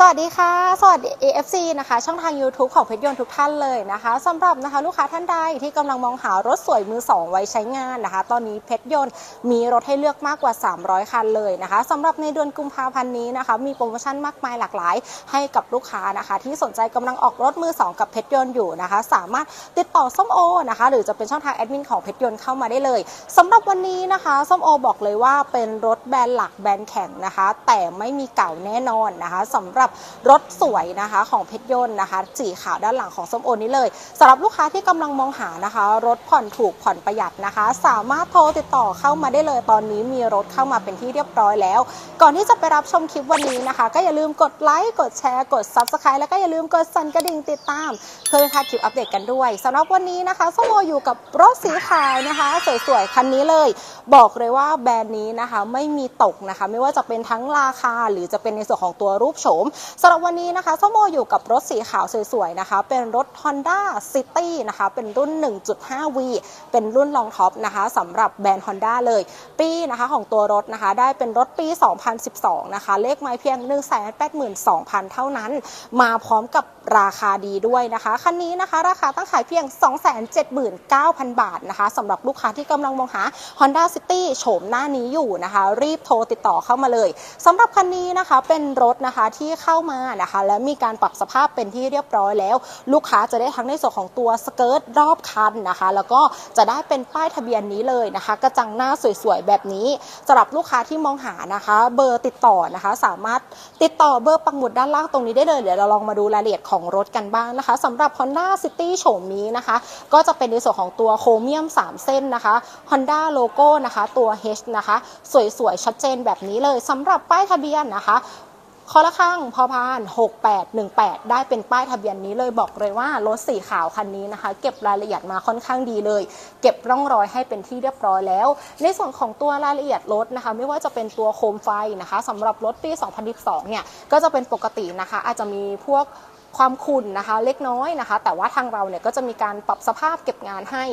สวัสดีค่ะ สวัสดี AFC นะคะ ช่องทาง YouTube ของเพชรยนต์ทุกท่านเลยนะคะสำหรับนะคะลูกค้าท่านใดที่กำลังมองหารถสวยมือ 2 ไว้ใช้งานนะคะ ตอนนี้เพชรยนต์มีรถให้เลือกมากกว่า 300 คันเลยนะคะสำหรับในเดือนกุมภาพันธ์นี้นะคะ มีโปรโมชั่นมากมายหลากหลาย ให้กับลูกค้านะคะ ที่สนใจกำลังออกรถมือ 2 กับเพชรยนต์อยู่นะคะ สามารถติดต่อส้มโอนะคะ หรือจะเป็นช่องทางแอดมินของเพชรยนต์เข้ามาได้เลยสำหรับวันนี้นะคะส้มโอบอกเลยว่าเป็นรถแบรนด์หลักแบรนด์แข่งนะคะ แต่ไม่มีเก่าแน่นอนนะคะสำหรับรถสวยนะคะของเพชรยนต์นะคะสีขาวด้านหลังของส้มโอนี้เลยสำหรับลูกค้าที่กำลังมองหานะคะ รถผ่อนถูกผ่อนประหยัดนะคะ สามารถโทรติดต่อเข้ามาได้เลยตอนนี้มีรถเข้ามาเป็นที่เรียบร้อยแล้ว ก่อนที่จะไปรับชมคลิปวันนี้นะคะ ก็อย่าลืมกดไลค์กดแชร์กด Subscribe แล้วก็อย่าลืมกดสั่นกระดิ่งติดตาม เพื่อไม่พลาดคลิปอัปเดตกันด้วยสำหรับวันนี้นะคะส้มโออยู่กับรถสีขาวนะคะสวยๆคันนี้เลย บอกเลยว่าแบรนด์นี้นะคะไม่มีตกนะคะ ไม่ว่าจะเป็นทั้งราคาหรือจะเป็นในส่วนของตัวรูปโฉมสำหรับวันนี้นะคะส้มโออยู่กับรถสีขาวสวยๆนะคะ เป็นรถ Honda City นะคะ เป็นรุ่น 1.5V เป็นรุ่นรองท็อปนะคะสำหรับแบรนด์ Honda เลย ปีนะคะของตัวรถนะคะ ได้เป็นรถปี 2012 นะคะ เลขไม้เพียง 182,000 เท่านั้น มาพร้อมกับราคาดีด้วยนะคะ คันนี้นะคะราคาตั้งขายเพียง 279,000 บาทนะคะสำหรับลูกค้าที่กำลังมองหา Honda City โฉมหน้านี้อยู่นะคะ รีบโทรติดต่อเข้ามาเลยสำหรับคันนี้นะคะเป็นรถนะคะที่เข้ามานะคะ และมีการปรับสภาพเป็นที่เรียบร้อยแล้ว ลูกค้าจะได้ทั้งในส่วนของตัวสเกิร์ตรอบคันนะคะ แล้วก็จะได้เป็นป้ายทะเบียนนี้เลยนะคะ กระจังหน้าสวยๆแบบนี้สำหรับลูกค้าที่มองหานะคะ เบอร์ติดต่อนะคะ สามารถติดต่อเบอร์ปักหมุดด้านล่างตรงนี้ได้เลยเดี๋ยวเราลองมาดูรายละเอียดของรถกันบ้างนะคะสำหรับ Honda City โฉมนี้นะคะ ก็จะเป็นในส่วนของตัวโครเมียม 3 เส้นนะคะ Honda โลโก้นะคะ ตัว H นะคะ สวยๆ ชัดเจนแบบนี้เลยสำหรับป้ายทะเบียนนะคะ คอละข้างพอพาน6818 ได้เป็นป้ายทะเบียนนี้เลยบอกเลยว่ารถสีขาวคันนี้นะคะ เก็บรายละเอียดมาค่อนข้างดีเลย เก็บร่องรอยให้เป็นที่เรียบร้อยแล้ว ในส่วนของตัวรายละเอียดรถนะคะ ไม่ว่าจะเป็นตัวโคมไฟนะคะสำหรับรถปี 2012 เนี่ยก็จะเป็นปกตินะคะ อาจจะมีพวก ความขุ่นนะคะเล็กน้อยนะคะ แต่ว่าทางเราเนี่ยก็จะมีการปรับสภาพเก็บงานให้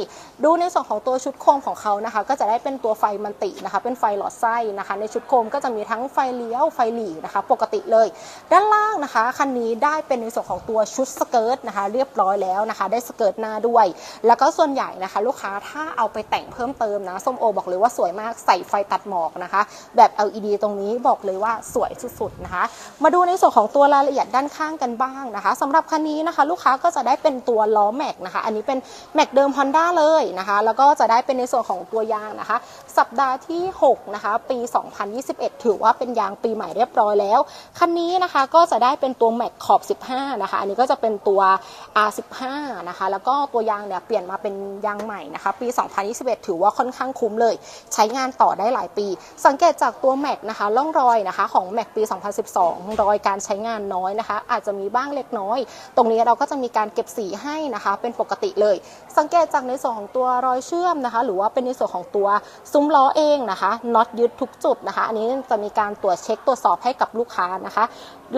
ดูในส่วนของตัวชุดโคมของเขานะคะ ก็จะได้เป็นตัวไฟมันตินะคะ เป็นไฟหลอดไส้นะคะ ในชุดโคมก็จะมีทั้งไฟเลี้ยวไฟหลีนะคะ ปกติเลย ด้านล่างนะคะคันนี้ได้เป็นในส่วนของตัวชุดสเกิร์ตนะคะ เรียบร้อยแล้วนะคะ ได้สเกิร์ตหน้าด้วย แล้วก็ส่วนใหญ่นะคะ ลูกค้าถ้าเอาไปแต่งเพิ่มเติมนะส้มโอบอกเลยว่าสวยมากใส่ไฟตัดหมอกนะคะ แบบ LED ตรงนี้บอกเลยว่าสวยสุดๆนะคะ มาดูในส่วนของตัวรายละเอียดด้านข้างกันบ้างนะคะสำหรับคันนี้นะคะ ลูกค้าก็จะได้เป็นตัวล้อแม็กนะคะ อันนี้เป็นแม็กเดิม Honda เลยนะคะ แล้วก็จะได้เป็นในส่วนของตัวยางนะคะ สัปดาห์ที่ 6 นะคะ ปี 2021 ถือว่าเป็นยางปีใหม่เรียบร้อยแล้ว คันนี้นะคะก็จะได้เป็นตัวแม็กขอบ 15 นะคะ อันนี้ก็จะเป็นตัว R15 นะคะ แล้วก็ตัวยางเนี่ยเปลี่ยนมาเป็นยางใหม่นะคะ ปี 2021 ถือว่าค่อนข้างคุ้มเลย ใช้งานต่อได้หลายปี สังเกตจากตัวแม็กนะคะ ร่องรอยนะคะของแม็กปี 2012 รอยการใช้งานน้อยนะคะ อาจจะมีบ้างเล็กน้อยตรงนี้เราก็จะมีการเก็บสีให้นะคะ เป็นปกติเลย สังเกตจากในส่วนของตัวรอยเชื่อมนะคะ หรือว่าเป็นในส่วนของตัวซุ้มล้อเองนะคะน็อตยึดทุกจุดนะคะ อันนี้จะมีการตรวจเช็คตรวจสอบให้กับลูกค้านะคะ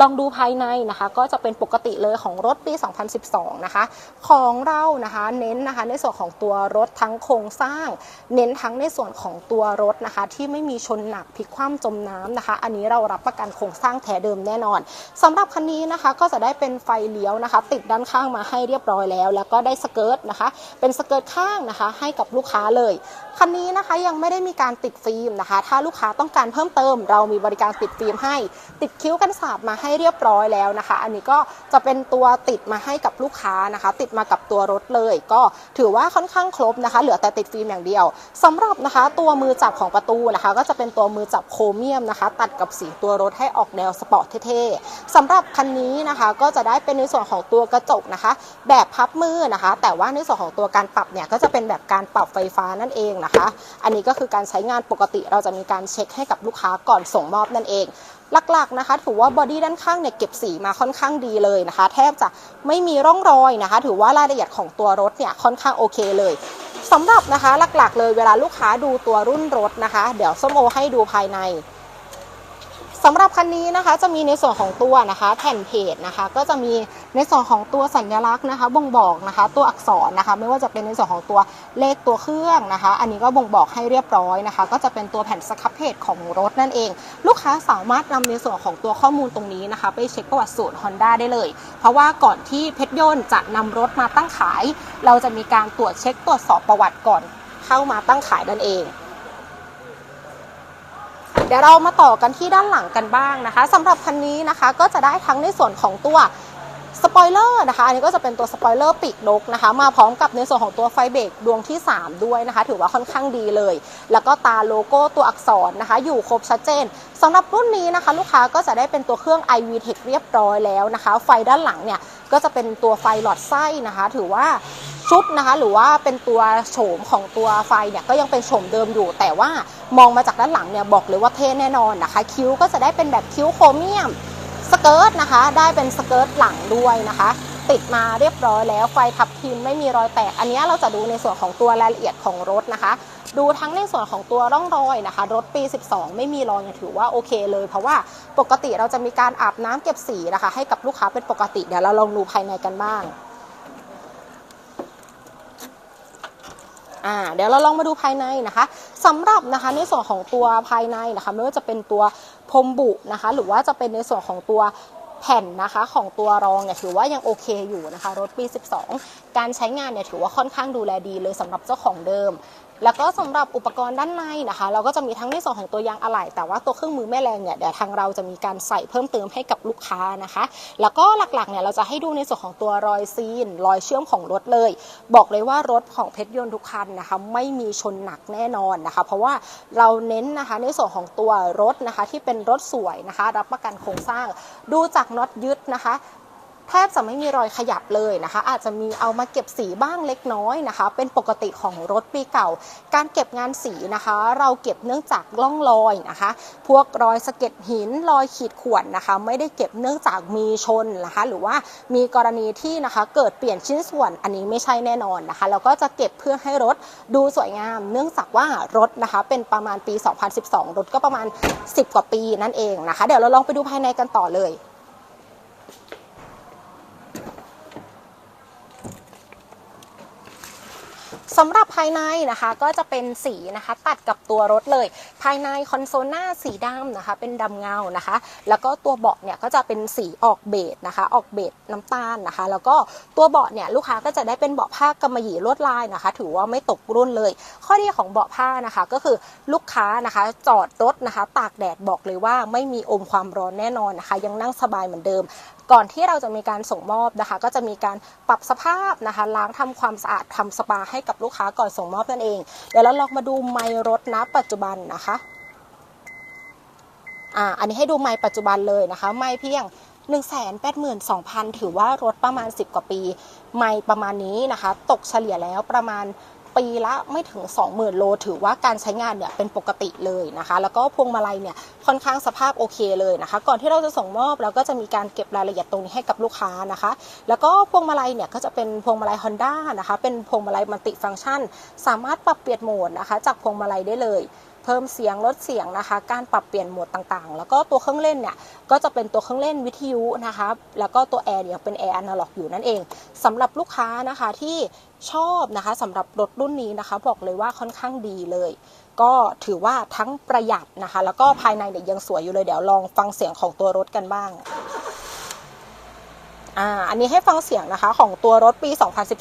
ลองดูภายในนะคะ ก็จะเป็นปกติเลยของรถปี 2012 นะคะ ของเรานะคะเน้นนะคะในส่วนของตัวรถทั้งโครงสร้าง เน้นทั้งในส่วนของตัวรถนะคะ ที่ไม่มีชนหนักพลิกคว่ำจมน้ำนะคะ อันนี้เรารับประกันโครงสร้างแท้เดิมแน่นอนสำหรับคันนี้นะคะก็จะได้เป็นไฟเลี้ยวนะคะ ติดด้านข้างมาให้เรียบร้อยแล้ว แล้วก็ได้สเกิร์ตนะคะ เป็นสเกิร์ตข้างนะคะ ให้กับลูกค้าเลยคันนี้นะคะยังไม่ได้มีการติดฟิล์มนะคะ ถ้าลูกค้าต้องการเพิ่มเติม เรามีบริการติดฟิล์มให้ ติดคิ้วกันสาบมาให้เรียบร้อยแล้วนะคะ อันนี้ก็จะเป็นตัวติดมาให้กับลูกค้านะคะ ติดมากับตัวรถเลย ก็ถือว่าค่อนข้างครบนะคะ เหลือแต่ติดฟิล์มอย่างเดียวสำหรับนะคะ ตัวมือจับของประตูนะคะ ก็จะเป็นตัวมือจับโครเมียมนะคะ ตัดกับสีตัวรถให้ออกแนวสปอร์ตเท่ๆสำหรับคันนี้นะคะก็จะได้เป็นในส่วนของตัวกระจกนะคะ แบบพับมือนะคะ แต่ว่าในส่วนของตัวการปรับเนี่ยก็จะเป็นแบบการปรับไฟฟ้านั่นเองนะคะ อันนี้ก็คือการใช้งานปกติเราจะมีการเช็คให้กับลูกค้าก่อนส่งมอบนั่นเองหลักๆนะคะ ถือว่าบอดี้ด้านข้างเนี่ยเก็บสีมาค่อนข้างดีเลยนะคะ แทบจะไม่มีร่องรอยนะคะ ถือว่ารายละเอียดของตัวรถเนี่ยค่อนข้างโอเคเลยสำหรับนะคะหลักๆ เลยเวลาลูกค้าดูตัวรุ่นรถนะคะ เดี๋ยวส้มโอให้ดูภายใน สำหรับคันนี้นะคะจะมีในส่วนของตัวนะคะแผ่นเพจนะคะ ก็จะมีในส่วนของตัวสัญลักษณ์นะคะบ่งบอกนะคะ ตัวอักษรนะคะ ไม่ว่าจะเป็นในส่วนของตัวเลขตัวเครื่องนะคะ อันนี้ก็บ่งบอกให้เรียบร้อยนะคะ ก็จะเป็นตัวแผ่นสครับเพจของรถนั่นเอง ลูกค้าสามารถนำในส่วนของตัวข้อมูลตรงนี้นะคะ ไปเช็คประวัติสูตร Honda ได้เลย เพราะว่าก่อนที่เพชรยนต์จะนำรถมาตั้งขาย เราจะมีการตรวจเช็คตรวจสอบประวัติก่อนเข้ามาตั้งขายนั่นเอง เดี๋ยวเรามาต่อกันที่ด้านหลังกันบ้างนะคะสำหรับคันนี้นะคะก็จะได้ทั้งในส่วนของตัวสปอยเลอร์นะคะ อันนี้ก็จะเป็นตัวสปอยเลอร์ปีกนกนะคะ มาพร้อมกับในส่วนของตัวไฟเบรกดวงที่ 3 ด้วยนะคะ ถือว่าค่อนข้างดีเลย แล้วก็ตาโลโก้ตัวอักษรนะคะ อยู่ครบชัดเจนสำหรับรุ่นนี้นะคะ ลูกค้าก็จะได้เป็นตัวเครื่อง iV Tech เรียบร้อยแล้วนะคะ ไฟด้านหลังเนี่ย ก็จะเป็นตัวไฟหลอดไส้นะคะ ถือว่า ชุดนะคะ หรือว่าเป็นตัวโฉมของตัวไฟเนี่ยก็ยังเป็นโฉมเดิมอยู่ แต่ว่ามองมาจากด้านหลังเนี่ยบอกเลยว่าเท่แน่นอนนะคะ คิ้วก็จะได้เป็นแบบคิ้วโครเมียมสเกิร์ตนะคะ ได้เป็นสเกิร์ตหลังด้วยนะคะ ติดมาเรียบร้อยแล้วไฟทับทิมไม่มีรอยแตก อันนี้เราจะดูในส่วนของตัวรายละเอียดของรถนะคะ ดูทั้งในส่วนของตัวร่องรอยนะคะ รถปี 12 ไม่มีรอยเนี่ยถือว่าโอเคเลย เพราะว่าปกติเราจะมีการอาบน้ำเก็บสีนะคะ ให้กับลูกค้าเป็นปกติเดี๋ยวเราลองดูภายในกันบ้าง อ่าเดี๋ยวเราลองมาดูภายในนะคะสำหรับนะคะในส่วนของตัวภายในนะคะไม่ว่าจะเป็นตัวพรมบุนะคะ หรือว่าจะเป็นในส่วนของตัวแผ่นนะคะของตัวรองเนี่ยถือว่ายังโอเคอยู่นะคะ รถปี 12 การใช้งานเนี่ยถือว่าค่อนข้างดูแลดีเลยสำหรับเจ้าของเดิม แล้วก็สำหรับอุปกรณ์ด้านในนะคะ เราก็จะมีทั้งในส่วนของตัวยางอะไหล่แต่ว่าตัวเครื่องมือแม่แรงเนี่ยเดี๋ยวทางเราจะมีการใส่เพิ่มเติมให้กับลูกค้านะคะ แล้วก็หลักๆเนี่ยเราจะให้ดูในส่วนของตัวรอยซีน รอยเชื่อมของรถเลย บอกเลยว่ารถของเพชรยนต์ทุกคันนะคะไม่มีชนหนักแน่นอนนะคะ เพราะว่าเราเน้นนะคะในส่วนของตัวรถนะคะที่เป็นรถสวยนะคะ รับประกันโครงสร้าง ดูจากน็อตยึดนะคะ แทบจะไม่มีรอยขยับเลยนะคะ อาจจะมีเอามาเก็บสีบ้างเล็กน้อยนะคะ เป็นปกติของรถปีเก่า การเก็บงานสีนะคะ เราเก็บเนื่องจากล่องรอยนะคะ พวกรอยสะเก็ดหินรอยขีดข่วนนะคะ ไม่ได้เก็บเนื่องจากมีชนนะคะ หรือว่ามีกรณีที่นะคะเกิดเปลี่ยนชิ้นส่วนอันนี้ไม่ใช่แน่นอนนะคะแล้วก็จะเก็บเพื่อให้รถดูสวยงาม เนื่องจากว่ารถนะคะ เป็นประมาณปี 2012 รถก็ประมาณ 10 กว่าปีนั่นเองนะคะ เดี๋ยวเราลองไปดูภายในกันต่อเลย สำหรับภายในนะคะก็จะเป็นสีนะคะตัดกับตัวรถเลย ภายในคอนโซลหน้าสีดำนะคะ เป็นดำเงานะคะ แล้วก็ตัวเบาะเนี่ยก็จะเป็นสีออกเบจนะคะ ออกเบจน้ำตาลนะคะ แล้วก็ตัวเบาะเนี่ยลูกค้าก็จะได้เป็นเบาะผ้ากำมะหยี่ลวดลายนะคะ ถือว่าไม่ตกรุ่นเลย ข้อดีของเบาะผ้านะคะ ก็คือลูกค้านะคะ จอดรถนะคะ ตากแดดบอกเลยว่าไม่มีอมความร้อนแน่นอนนะคะ ยังนั่งสบายเหมือนเดิมก่อนที่เราจะมีการส่งมอบนะคะ ก็จะมีการปรับสภาพนะคะ ล้างทำความสะอาดทำสปาให้กับลูกค้าก่อนส่งมอบนั่นเอง เดี๋ยวเราลองมาดูไมล์รถนะปัจจุบันนะคะอ่าอันนี้ให้ดูไมล์ปัจจุบันเลยนะคะไมล์เพียง182,000 ถือว่ารถประมาณ 10 กว่าปี ไมล์ประมาณนี้นะคะ ตกเฉลี่ยแล้วประมาณ ปีละไม่ถึง 20,000 โล ถือว่าการใช้งานเนี่ยเป็นปกติเลยนะคะ แล้วก็พวงมาลัยเนี่ยค่อนข้างสภาพโอเคเลยนะคะ ก่อนที่เราจะส่งมอบเราก็จะมีการเก็บรายละเอียดตรงนี้ให้กับลูกค้านะคะ แล้วก็พวงมาลัยเนี่ยก็จะเป็นพวงมาลัย Honda นะคะ เป็นพวงมาลัยมัลติฟังก์ชัน สามารถปรับเปลี่ยนโหมดนะคะ จากพวงมาลัยได้เลย เพิ่มเสียงลดเสียงนะคะ การปรับเปลี่ยนโหมดต่างๆ แล้วก็ตัวเครื่องเล่นเนี่ยก็จะเป็นตัวเครื่องเล่นวิทยุนะคะแล้วก็ตัวแอร์เนี่ยเป็นแอร์อนาล็อกอยู่นั่นเองสำหรับลูกค้านะคะที่ชอบนะคะสำหรับรถรุ่นนี้นะคะ บอกเลยว่าค่อนข้างดีเลย ก็ถือว่าทั้งประหยัดนะคะ แล้วก็ภายในเนี่ยยังสวยอยู่เลยเดี๋ยวลองฟังเสียงของตัวรถกันบ้าง อ่าอันนี้ให้ฟังเสียงนะคะของตัวรถปี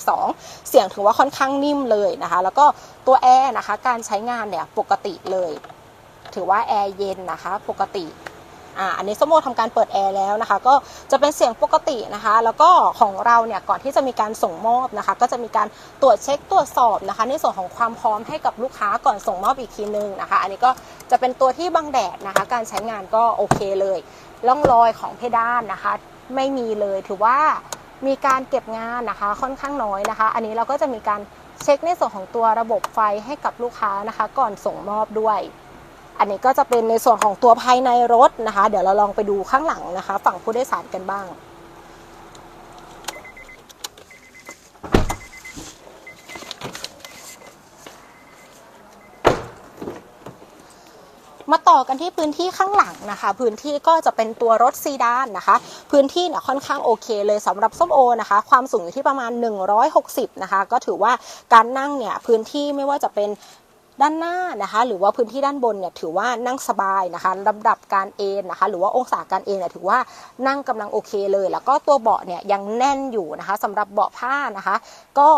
2012 เสียงถือว่าค่อนข้างนิ่มเลยนะคะ แล้วก็ตัวแอร์นะคะ การใช้งานเนี่ยปกติเลย ถือว่าแอร์เย็นนะคะ ปกติอ่าอันนี้สมโมทำการเปิดแอร์แล้วนะคะ ก็จะเป็นเสียงปกตินะคะ แล้วก็ของเราเนี่ยก่อนที่จะมีการส่งมอบนะคะ ก็จะมีการตรวจเช็คตรวจสอบนะคะ ในส่วนของความพร้อมให้กับลูกค้าก่อนส่งมอบอีกทีนึงนะคะ อันนี้ก็จะเป็นตัวที่บังแดดนะคะ การใช้งานก็โอเคเลยร่องรอยของเพดานนะคะ ไม่มีเลยถือว่ามีการเก็บงานนะคะค่อนข้างน้อยนะคะ อันนี้เราก็จะมีการเช็คในส่วนของตัวระบบไฟให้กับลูกค้านะคะ ก่อนส่งมอบด้วย อันนี้ก็จะเป็นในส่วนของตัวภายในรถนะคะ เดี๋ยวเราลองไปดูข้างหลังนะคะ ฝั่งผู้โดยสารกันบ้าง มาต่อกันที่พื้นที่ข้างหลังนะคะ พื้นที่ก็จะเป็นตัวรถซีดานนะคะ พื้นที่เนี่ยค่อนข้างโอเคเลยสำหรับส้มโอนะคะ ความสูงอยู่ที่ประมาณ 160 นะคะ ก็ถือว่าการนั่งเนี่ยพื้นที่ไม่ว่าจะเป็น ด้านหน้านะคะ หรือว่าพื้นที่ด้านบนเนี่ยถือว่านั่งสบายนะคะลำดับการเอนนะคะ หรือว่าองศาการเอนเนี่ยถือว่านั่งกำลังโอเคเลย แล้วก็ตัวเบาะเนี่ยยังแน่นอยู่นะคะสำหรับเบาะผ้านะคะ ก็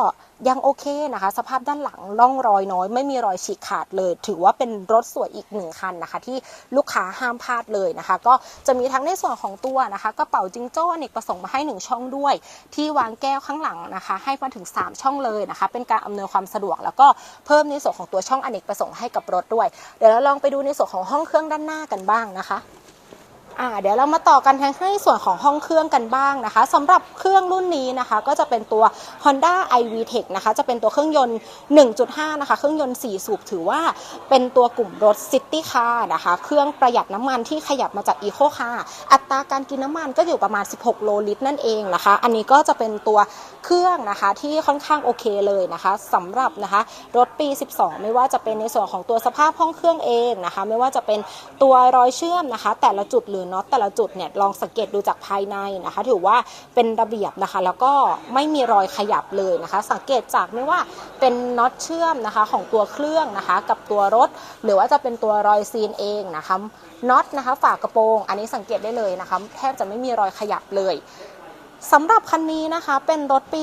ยังโอเคนะคะ สภาพด้านหลังร่องรอยน้อย ไม่มีรอยฉีกขาดเลย ถือว่าเป็นรถสวยอีกหนึ่งคันนะคะ ที่ลูกค้าห้ามพลาดเลยนะคะ ก็จะมีทั้งในส่วนของตัวนะคะกระเป๋าจิงโจ้อเนกประสงค์มาให้หนึ่งช่องด้วย ที่วางแก้วข้างหลังนะคะ ให้มาถึง 3 ช่องเลยนะคะ เป็นการอำนวยความสะดวก แล้วก็เพิ่มในส่วนของตัวช่องอเนกประสงค์ให้กับรถด้วย เดี๋ยวเราลองไปดูในส่วนของห้องเครื่องด้านหน้ากันบ้างนะคะ อ่าเดี๋ยวเรามาต่อกันทางในส่วนของห้องเครื่องกันบ้างนะคะสำหรับเครื่องรุ่นนี้นะคะ ก็จะเป็นตัว Honda iVTEC นะคะ จะเป็นตัวเครื่องยนต์ 1.5 นะคะ เครื่องยนต์ 4 สูบถือว่าเป็นตัวกลุ่มรถ City Car นะคะ เครื่องประหยัดน้ำมันที่ขยับมาจาก Eco Car อัตราการกินน้ำมันก็อยู่ประมาณ 16 โลลิตรนั่นเองนะคะ อันนี้ก็จะเป็นตัวเครื่องนะคะที่ค่อนข้างโอเคเลยนะคะสำหรับนะคะรถปี 12 ไม่ว่าจะเป็นในส่วนของตัวสภาพห้องเครื่องเองนะคะ ไม่ว่าจะเป็นตัวรอยเชื่อมนะคะ แต่ละจุดหรือน็อตแต่ละจุดเนี่ยลองสังเกตดูจากภายในนะคะ ถือว่าเป็นระเบียบนะคะ แล้วก็ไม่มีรอยขยับเลยนะคะ สังเกตจากไม่ว่าเป็นน็อตเชื่อมนะคะของตัวเครื่องนะคะ กับตัวรถ หรือว่าจะเป็นตัวรอยซีนเองนะคะน็อตนะคะฝากระโปรง อันนี้สังเกตได้เลยนะคะ แทบจะไม่มีรอยขยับเลย สำหรับคันนี้นะคะเป็นรถปี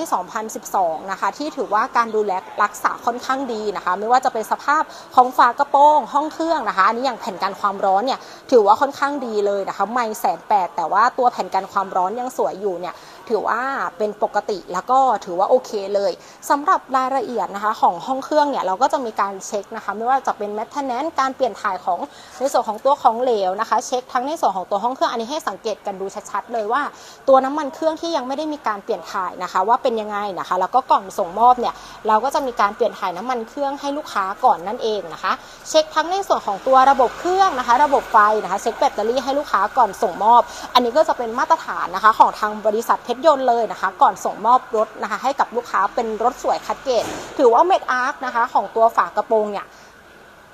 2012 นะคะ ที่ถือว่าการดูแลรักษาค่อนข้างดีนะคะ ไม่ว่าจะเป็นสภาพของฝากระโปรงห้องเครื่องนะคะ อันนี้อย่างแผ่นกันความร้อนเนี่ยถือว่าค่อนข้างดีเลยนะคะ ไม่แสนแปดแต่ว่าตัวแผ่นกันความร้อนยังสวยอยู่เนี่ย ถือว่าเป็นปกติแล้วก็ถือว่าโอเคเลยสำหรับรายละเอียดนะคะของห้องเครื่องเนี่ยเราก็จะมีการเช็คนะคะไม่ว่าจะเป็นแมทเทนแนนการเปลี่ยนถ่ายของในส่วนของตัวของเหลวนะคะเช็คทั้งในส่วนของตัวห้องเครื่องอันนี้ให้สังเกตกันดูชัดๆเลยว่า ตัวน้ำมันเครื่องที่ยังไม่ได้มีการเปลี่ยนถ่ายนะคะ ว่าเป็นยังไงนะคะ แล้วก็ก่อนส่งมอบเนี่ยเราก็จะมีการเปลี่ยนถ่ายน้ำมันเครื่องให้ลูกค้าก่อนนั่นเองนะคะ เช็คทั้งในส่วนของตัวระบบเครื่องนะคะ ระบบไฟนะคะเช็คแบตเตอรี่ให้ลูกค้าก่อนส่งมอบ อันนี้ก็จะเป็นมาตรฐานนะคะของทางบริษัทเพชรยนต์เลยนะคะ ก่อนส่งมอบรถนะคะ ให้กับลูกค้าเป็นรถสวยคัดเกตถือว่าเม็ดอาร์คนะคะ ของตัวฝากระโปรงเนี่ย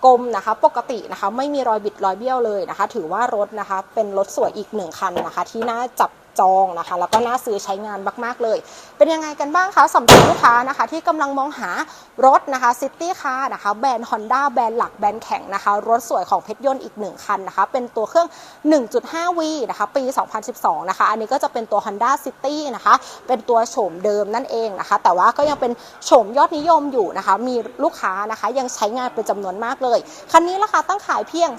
กลมนะคะปกตินะคะไม่มีรอยบิดรอยเบี้ยวเลยนะคะ ถือว่ารถนะคะเป็นรถสวยอีกหนึ่งคันนะคะ ที่น่าจับ จองนะคะ แล้วก็น่าซื้อใช้งานมากๆเลย เป็นยังไงกันบ้างคะสำหรับลูกค้านะคะ ที่กำลังมองหารถนะคะซิตี้คาร์นะคะแบรนด์ Honda แบรนด์หลักแบรนด์แข็งนะคะ รถสวยของเพชรยนต์อีกหนึ่งคันนะคะ เป็นตัวเครื่อง 1.5V นะคะ ปี 2012 นะคะ อันนี้ก็จะเป็นตัว Honda City นะคะ เป็นตัวโฉมเดิมนั่นเองนะคะ แต่ว่าก็ยังเป็นโฉมยอดนิยมอยู่นะคะ มีลูกค้านะคะยังใช้งานเป็นจำนวนมากเลย คันนี้ราคาตั้งขายเพียง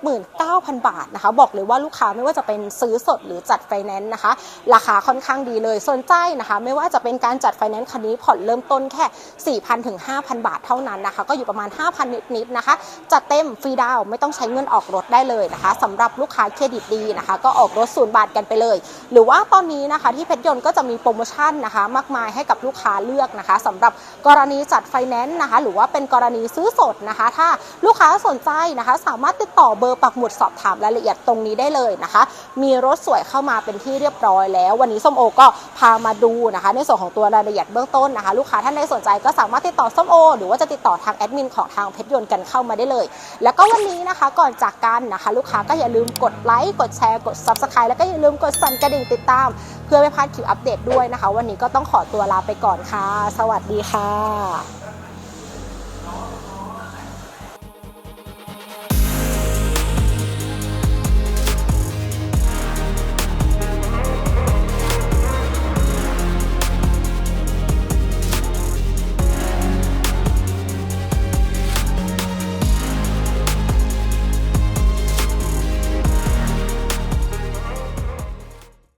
279,000 บาทนะคะ บอกเลยว่าลูกค้าไม่ว่าจะเป็นซื้อสดหรือจัดไฟแนนซ์นะคะ ราคาค่อนข้างดีเลยสนใจนะคะ ไม่ว่าจะเป็นการจัดไฟแนนซ์คันนี้ผ่อนเริ่มต้นแค่ 4,000ถึง5,000 บาทเท่านั้นนะคะ ก็อยู่ประมาณ 5,000 นิดๆนะคะ จัดเต็มฟรีดาวน์ไม่ต้องใช้เงินออกรถได้เลยนะคะสำหรับลูกค้าเครดิตดีนะคะ ก็ออกรถศูนย์บาทกันไปเลย หรือว่าตอนนี้นะคะที่เพชรยนต์ก็จะมีโปรโมชั่นนะคะ มากมายให้กับลูกค้าเลือกนะคะสำหรับกรณีจัดไฟแนนซ์นะคะ หรือว่าเป็นกรณีซื้อสดนะคะ ถ้าลูกค้าสนใจนะคะ สามารถติดต่อเบอร์ปักหมุดสอบถามรายละเอียดตรงนี้ได้เลยนะคะ มีรถสวยเข้ามาเป็นที่เรียบร้อยแล้ว วันนี้ส้มโอก็พามาดูนะคะ ในส่วนของตัวรายละเอียดเบื้องต้นนะคะ ลูกค้าท่านใดสนใจก็สามารถติดต่อส้มโอ หรือว่าจะติดต่อทางแอดมินของทางเพชรยนต์กันเข้ามาได้เลย แล้วก็วันนี้นะคะก่อนจากกันนะคะ ลูกค้าก็อย่าลืมกดไลค์กดแชร์กด subscribe แล้วก็อย่าลืมกดสั่นกระดิ่งติดตาม เพื่อไม่พลาดคลิปอัปเดตด้วยนะคะ วันนี้ก็ต้องขอตัวลาไปก่อนค่ะ สวัสดีค่ะ